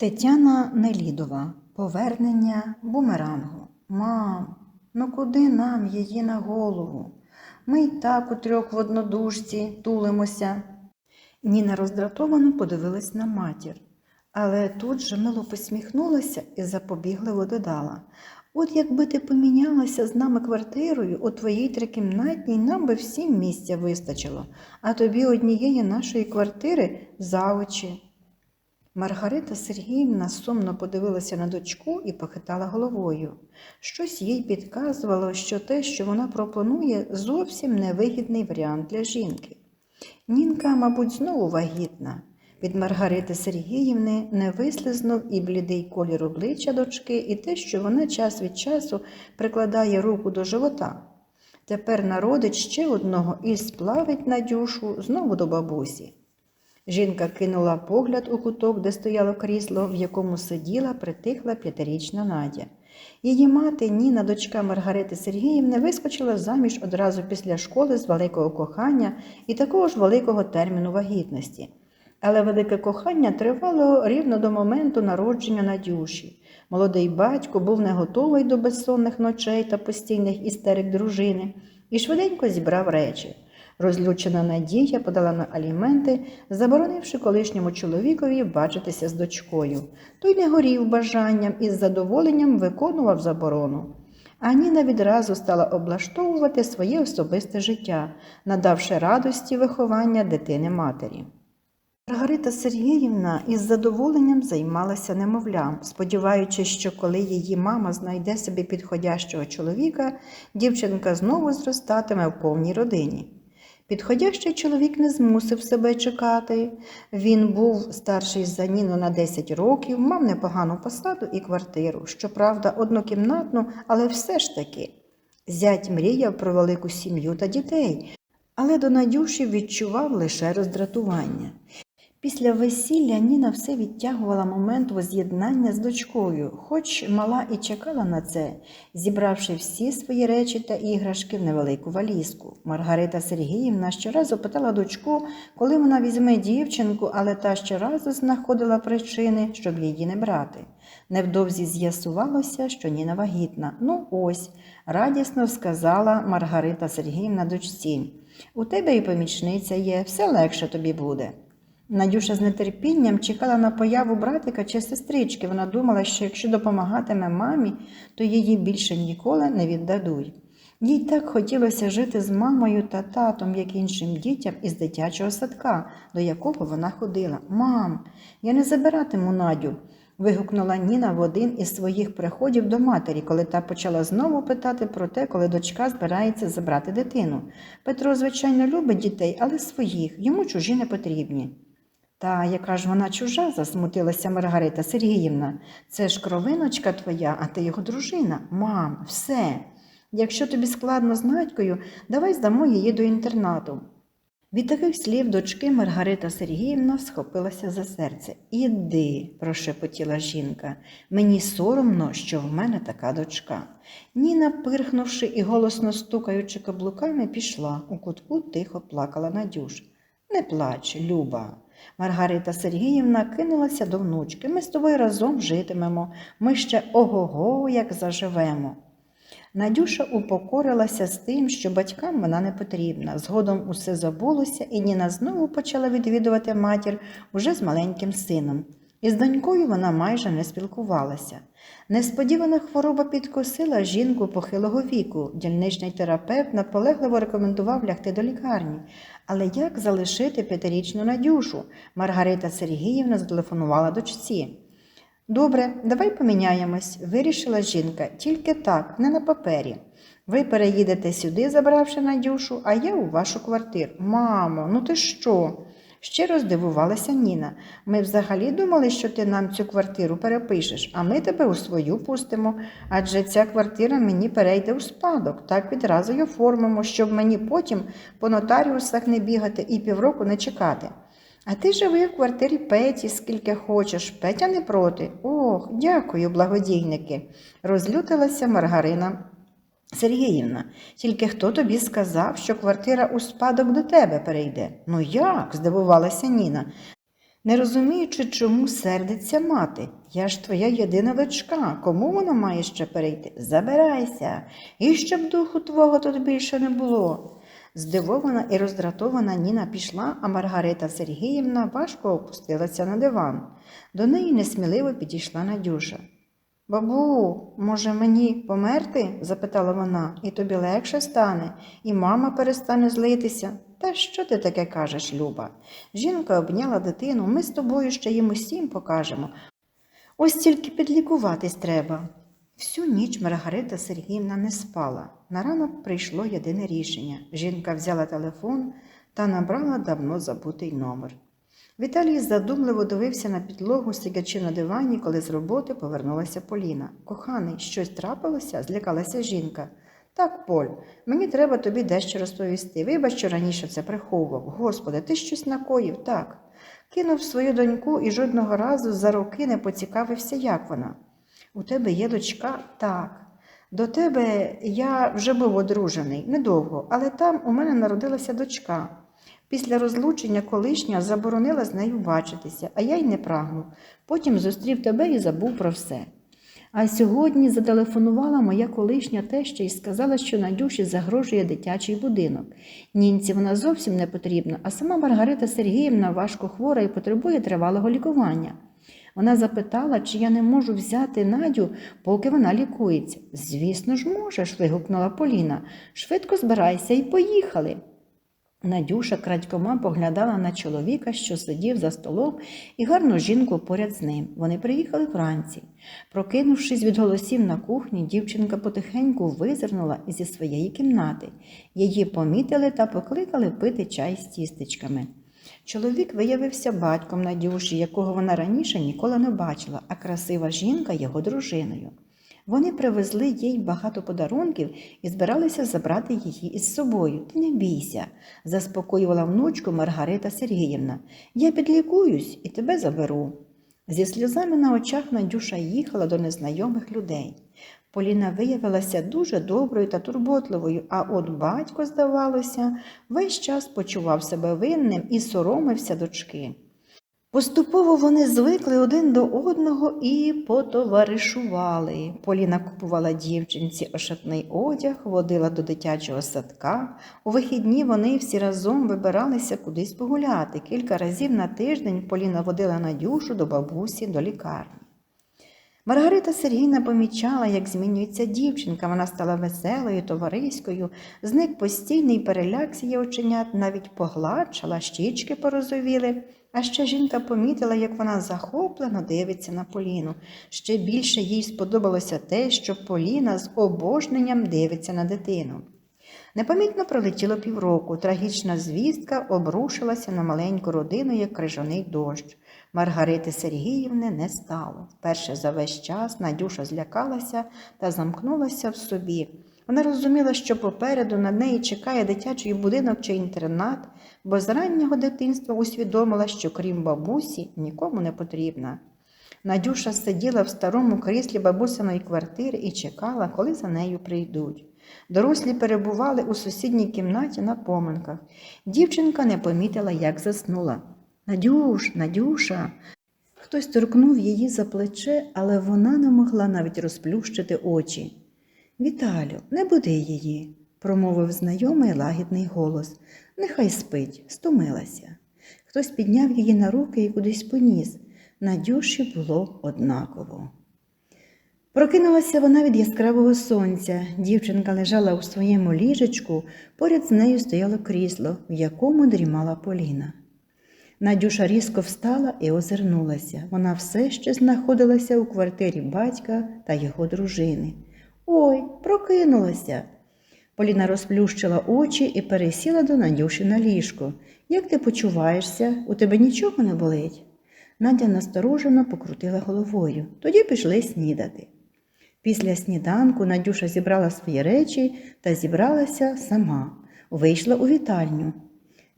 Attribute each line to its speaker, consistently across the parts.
Speaker 1: Тетяна Нелідова. Повернення бумерангу. Мам, ну куди нам її на голову? Ми й так у трьох в однодушці тулимося. Ніна роздратовано подивилась на матір, але тут же мило посміхнулася і запобігливо додала. От якби ти помінялася з нами квартирою, у твоїй трикімнатній нам би всім місця вистачило, а тобі однієї нашої квартири за очі. Маргарита Сергіївна сумно подивилася на дочку і похитала головою. Щось їй підказувало, що те, що вона пропонує, зовсім невигідний варіант для жінки. Нінка, мабуть, знову вагітна. Від Маргарити Сергіївни не вислизнув і блідий колір обличчя дочки, і те, що вона час від часу прикладає руку до живота. Тепер народить ще одного і сплавить Надюшу знову до бабусі. Жінка кинула погляд у куток, де стояло крісло, в якому сиділа притихла п'ятирічна Надя. Її мати, Ніна, дочка Маргарити Сергіївни, вискочила заміж одразу після школи з великого кохання і такого ж великого терміну вагітності. Але велике кохання тривало рівно до моменту народження Надюші. Молодий батько був не готовий до безсонних ночей та постійних істерик дружини і швиденько зібрав речі. Розлючена Надія подала на аліменти, заборонивши колишньому чоловікові бачитися з дочкою. Той не горів бажанням і з задоволенням виконував заборону. А Ніна відразу стала облаштовувати своє особисте життя, надавши радості виховання дитини матері. Маргарита Сергіївна із задоволенням займалася немовлям, сподіваючись, що коли її мама знайде собі підходящого чоловіка, дівчинка знову зростатиме в повній родині. Підходящий чоловік не змусив себе чекати. Він був старший за Ніну на 10 років, мав непогану посаду і квартиру, щоправда, однокімнатну, але все ж таки. Зять мріяв про велику сім'ю та дітей, але до Надюші відчував лише роздратування. Після весілля Ніна все відтягувала момент воз'єднання з дочкою, хоч мала і чекала на це, зібравши всі свої речі та іграшки в невелику валізку. Маргарита Сергіївна щоразу питала дочку, коли вона візьме дівчинку, але та щоразу знаходила причини, щоб її не брати. Невдовзі з'ясувалося, що Ніна вагітна. Ну ось, радісно сказала Маргарита Сергіївна дочці. У тебе і помічниця є, все легше тобі буде. Надюша з нетерпінням чекала на появу братика чи сестрички. Вона думала, що якщо допомагатиме мамі, то її більше ніколи не віддадуть. Їй так хотілося жити з мамою та татом, як іншим дітям із дитячого садка, до якого вона ходила. Мам, я не забиратиму Надю. вигукнула Ніна в один із своїх приходів до матері, коли та почала знову питати про те, коли дочка збирається забрати дитину. Петро, звичайно, любить дітей, але своїх, йому чужі не потрібні. Та яка ж вона чужа, засмутилася Маргарита Сергіївна. Це ж кровиночка твоя, а ти його дружина. Мам, все. Якщо тобі складно з Надькою, давай здамо її до інтернату. Від таких слів дочки Маргарита Сергіївна схопилася за серце. Іди, прошепотіла жінка, мені соромно, що в мене така дочка. Ніна, пирхнувши і голосно стукаючи каблуками, пішла. У кутку тихо плакала Надюш. Не плач, Люба. Маргарита Сергіївна кинулася до внучки. Ми з тобою разом житимемо. Ми ще ого-го, як заживемо. Надюша упокорилася з тим, що батькам вона не потрібна. Згодом усе забулося, і Ніна знову почала відвідувати матір уже з маленьким сином. Із донькою вона майже не спілкувалася. Несподівана хвороба підкосила жінку похилого віку. Дільничний терапевт наполегливо рекомендував лягти до лікарні. Але як залишити п'ятирічну Надюшу? Маргарита Сергіївна зателефонувала дочці. Добре, давай поміняємось, вирішила жінка, тільки так, не на папері. Ви переїдете сюди, забравши Надюшу, а я у вашу квартиру. Мамо, ну ти що? Щиро здивувалася Ніна. Ми взагалі думали, що ти нам цю квартиру перепишеш, а ми тебе у свою пустимо, адже ця квартира мені перейде у спадок, так відразу й оформимо, щоб мені потім по нотаріусах не бігати і півроку не чекати. А ти живи в квартирі Петі, скільки хочеш, Петя не проти. Ох, дякую, благодійники, розлютилася Маргарина Сергіївна. Тільки хто тобі сказав, що квартира у спадок до тебе перейде? Ну як? здивувалася Ніна. Не розуміючи, чому сердиться мати. Я ж твоя єдина дочка. Кому вона має ще перейти? Забирайся, і щоб духу твого тут більше не було. Здивована і роздратована Ніна пішла, а Маргарита Сергіївна важко опустилася на диван. До неї несміливо підійшла Надюша. Бабу, може мені померти? запитала вона, і тобі легше стане, і мама перестане злитися. Та що ти таке кажеш, Люба? Жінка обняла дитину, ми з тобою ще їм усім покажемо. Ось тільки підлікуватись треба. Всю ніч Маргарита Сергіївна не спала. На ранок прийшло єдине рішення. Жінка взяла телефон та набрала давно забутий номер. Віталій задумливо дивився на підлогу, сидячи на дивані, коли з роботи повернулася Поліна. Коханий, щось трапилося? злякалася жінка. Так, Поль, мені треба тобі дещо розповісти. Вибач, що раніше це приховував. Господи, ти щось накоїв, так. Кинув свою доньку і жодного разу за роки не поцікавився, як вона. У тебе є дочка? Так. До тебе я вже був одружений недовго, але там у мене народилася дочка. Після розлучення колишня заборонила з нею бачитися, а я й не прагнув. Потім зустрів тебе і забув про все. А сьогодні зателефонувала моя колишня теща і сказала, що Надюші загрожує дитячий будинок. Нінці вона зовсім не потрібна, а сама Маргарита Сергіївна важко хвора і потребує тривалого лікування. Вона запитала, чи я не можу взяти Надю, поки вона лікується. Звісно ж, можеш, вигукнула Поліна. Швидко збирайся і поїхали. Надюша крадькома поглядала на чоловіка, що сидів за столом, і гарну жінку поряд з ним. Вони приїхали вранці. Прокинувшись від голосів на кухні, дівчинка потихеньку визирнула зі своєї кімнати. Її помітили та покликали пити чай з тістечками. Чоловік виявився батьком Надюші, якого вона раніше ніколи не бачила, а красива жінка його дружиною. Вони привезли їй багато подарунків і збиралися забрати її із собою. Ти не бійся, заспокоювала внучку Маргарита Сергіївна. Я підлікуюсь і тебе заберу. Зі сльозами на очах Надюша їхала до незнайомих людей. Поліна виявилася дуже доброю та турботливою, а от батько, здавалося, весь час почував себе винним і соромився дочки. Поступово вони звикли один до одного і потоваришували. Поліна купувала дівчинці ошатний одяг, водила до дитячого садка. У вихідні вони всі разом вибиралися кудись погуляти. Кілька разів на тиждень Поліна водила Надюшу до бабусі до лікарні. Маргарита Сергійна помічала, як змінюється дівчинка. Вона стала веселою, товариською, зник постійний переляк з її оченят, навіть погладшала, щічки порозовіли. А ще жінка помітила, як вона захоплено дивиться на Поліну. Ще більше їй сподобалося те, що Поліна з обожненням дивиться на дитину. Непомітно пролетіло півроку. Трагічна звістка обрушилася на маленьку родину, як крижаний дощ. Маргарити Сергіївни не стало. Вперше за весь час Надюша злякалася та замкнулася в собі. Вона розуміла, що попереду на неї чекає дитячий будинок чи інтернат, бо з раннього дитинства усвідомила, що крім бабусі нікому не потрібна. Надюша сиділа в старому кріслі бабусиної квартири і чекала, коли за нею прийдуть. Дорослі перебували у сусідній кімнаті на поминках. Дівчинка не помітила, як заснула. Надюш, Надюша. Хтось торкнув її за плече, але вона не могла навіть розплющити очі. Віталю, не буди її, промовив знайомий лагідний голос. Нехай спить, стомилася. Хтось підняв її на руки і кудись поніс. Надюші було однаково. Прокинулася вона від яскравого сонця. Дівчинка лежала у своєму ліжечку, поряд з нею стояло крісло, в якому дрімала Поліна. Надюша різко встала і озирнулася. Вона все ще знаходилася у квартирі батька та його дружини. Ой, прокинулася. Поліна розплющила очі і пересіла до Надюші на ліжко. Як ти почуваєшся? У тебе нічого не болить? Надя насторожено покрутила головою. Тоді пішли снідати. Після сніданку Надюша зібрала свої речі та зібралася сама. Вийшла у вітальню.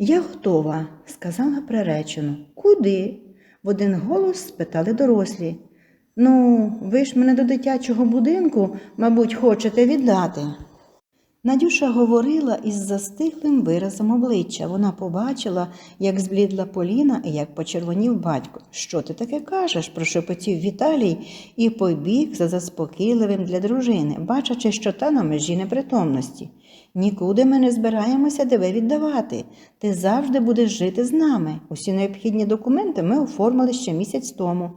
Speaker 1: Я готова, сказала приречено. Куди? В один голос спитали дорослі. Ну, ви ж мене до дитячого будинку, мабуть, хочете віддати. Надюша говорила із застиглим виразом обличчя. Вона побачила, як зблідла Поліна і як почервонів батько. Що ти таке кажеш? прошепотів Віталій і побіг за заспокійливим для дружини, бачачи, що та на межі непритомності. Нікуди ми не збираємося тебе віддавати. Ти завжди будеш жити з нами. Усі необхідні документи ми оформили ще місяць тому.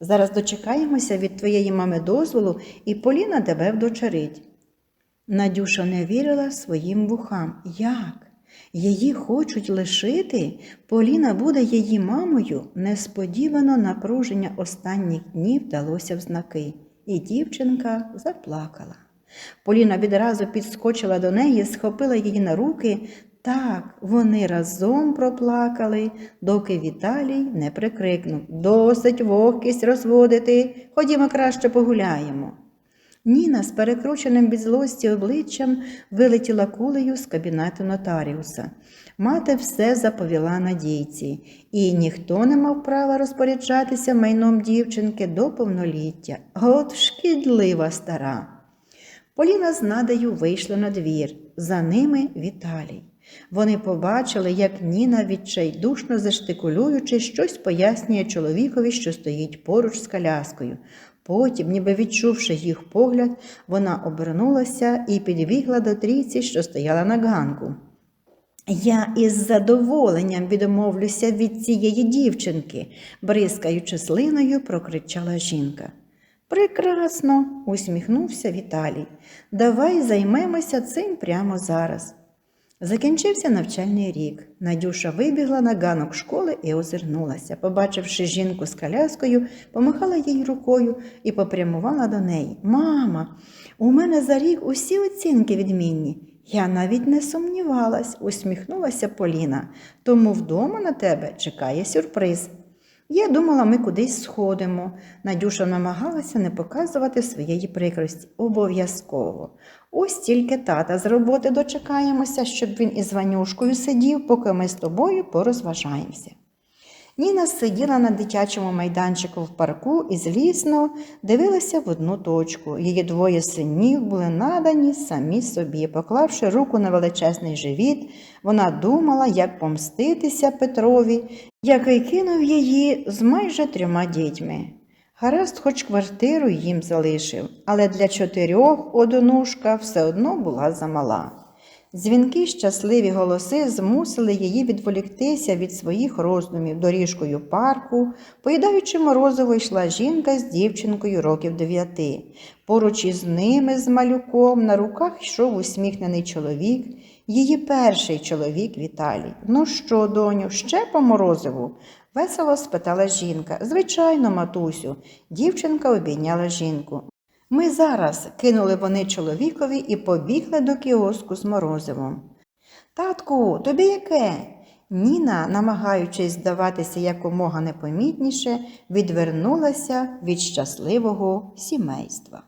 Speaker 1: Зараз дочекаємося від твоєї мами дозволу, і Поліна тебе вдочерить. Надюша не вірила своїм вухам. Як? Її хочуть лишити? Поліна буде її мамою. Несподівано напруження останніх днів далося в знаки, і дівчинка заплакала. Поліна відразу підскочила до неї, схопила її на руки. Так, вони разом проплакали, доки Віталій не прикрикнув Досить вогкість розводити, ходімо краще погуляємо. Ніна з перекрученим від злості обличчям вилетіла кулею з кабінету нотаріуса. Мати все заповіла надійці, і ніхто не мав права розпоряджатися майном дівчинки до повноліття. От шкідлива стара. Поліна з надею вийшла на двір, за ними Віталій. Вони побачили, як Ніна, відчайдушно заштикулюючи, щось пояснює чоловікові, що стоїть поруч з коляскою. Потім, ніби відчувши їх погляд, вона обернулася і підбігла до трійці, що стояла на ганку. Я із задоволенням відмовлюся від цієї дівчинки, бризкаючи слиною, прокричала жінка. Прекрасно, усміхнувся Віталій. Давай займемося цим прямо зараз. Закінчився навчальний рік. Надюша вибігла на ганок школи і озирнулася. Побачивши жінку з коляскою, помахала їй рукою і попрямувала до неї. Мама, у мене за рік усі оцінки відмінні. Я навіть не сумнівалась, усміхнулася Поліна. Тому вдома на тебе чекає сюрприз. Я думала, ми кудись сходимо. Надюша намагалася не показувати своєї прикрості. Обов'язково. Ось тільки тата з роботи дочекаємося, щоб він із Ванюшкою сидів, поки ми з тобою порозважаємося. Ніна сиділа на дитячому майданчику в парку і злісно дивилася в одну точку. Її двоє синів були надані самі собі. Поклавши руку на величезний живіт, вона думала, як помститися Петрові, який кинув її з майже трьома дітьми. Гаразд, хоч квартиру їм залишив, але для чотирьох одонушка все одно була замала. Дзвінки, щасливі голоси змусили її відволіктися від своїх роздумів доріжкою парку. Поїдаючи морозиво, йшла жінка з дівчинкою років дев'яти. Поруч із ними з малюком на руках йшов усміхнений чоловік, її перший чоловік Віталій. Ну що, доню, ще по морозиву? Весело спитала жінка. Звичайно, матусю. Дівчинка обійняла жінку. Ми зараз кинули вони чоловікові і побігли до кіоску з морозивом. Татку, тобі яке? Ніна, намагаючись здаватися якомога непомітніше, відвернулася від щасливого сімейства.